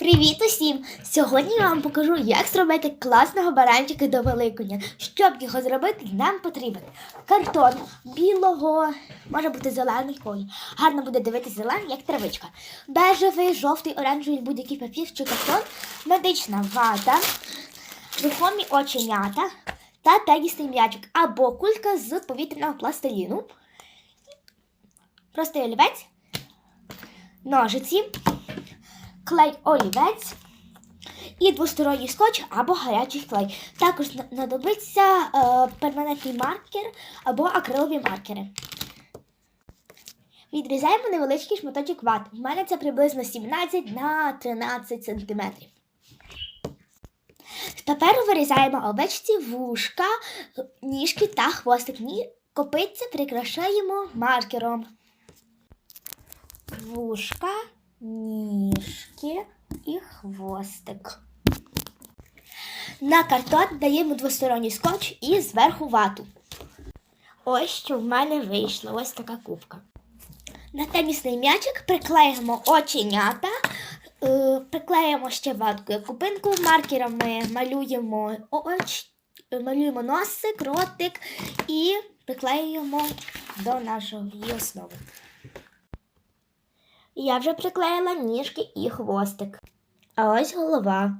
Привіт усім! Сьогодні я вам покажу, як зробити класного баранчика до Великодня. Щоб його зробити, нам потрібен картон білого, може бути зелений колір. Гарно буде дивитися зелений, як травичка. Бежевий, жовтий, оранжевий, будь-який папір чи картон, медична вата, рухомі оченята та тенісний м'ячик або кулька з повітряного пластиліну. Простий олівець, ножиці клей олівець і двосторонній скотч або гарячий клей. Також знадобиться е, перманентний маркер або акрилові маркери. Відрізаємо невеличкий шматочок вати. У мене це приблизно 17 на 13 см. Тепер вирізаємо овечці вушка, ніжки та хвостик. Ні, прикрашаємо маркером. Вушка, ніжки і хвостик. На картон даємо двосторонній скотч і зверху вату. Ось що в мене вийшло. Ось така кубка. На тенісний м'ячик приклеїмо оченята, е, приклеїмо ще ваткою купинку, маркерами малюємо оч, малюємо носик, ротик і приклеюємо до нашої основи. Я вже приклеїла ніжки і хвостик. А ось голова.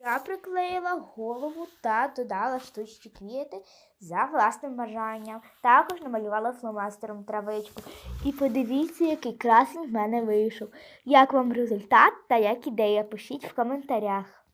Я приклеїла голову та додала штучні квіти за власним бажанням. Також намалювала фломастером травичку. І подивіться, який красень в мене вийшов. Як вам результат та як ідея, пишіть в коментарях.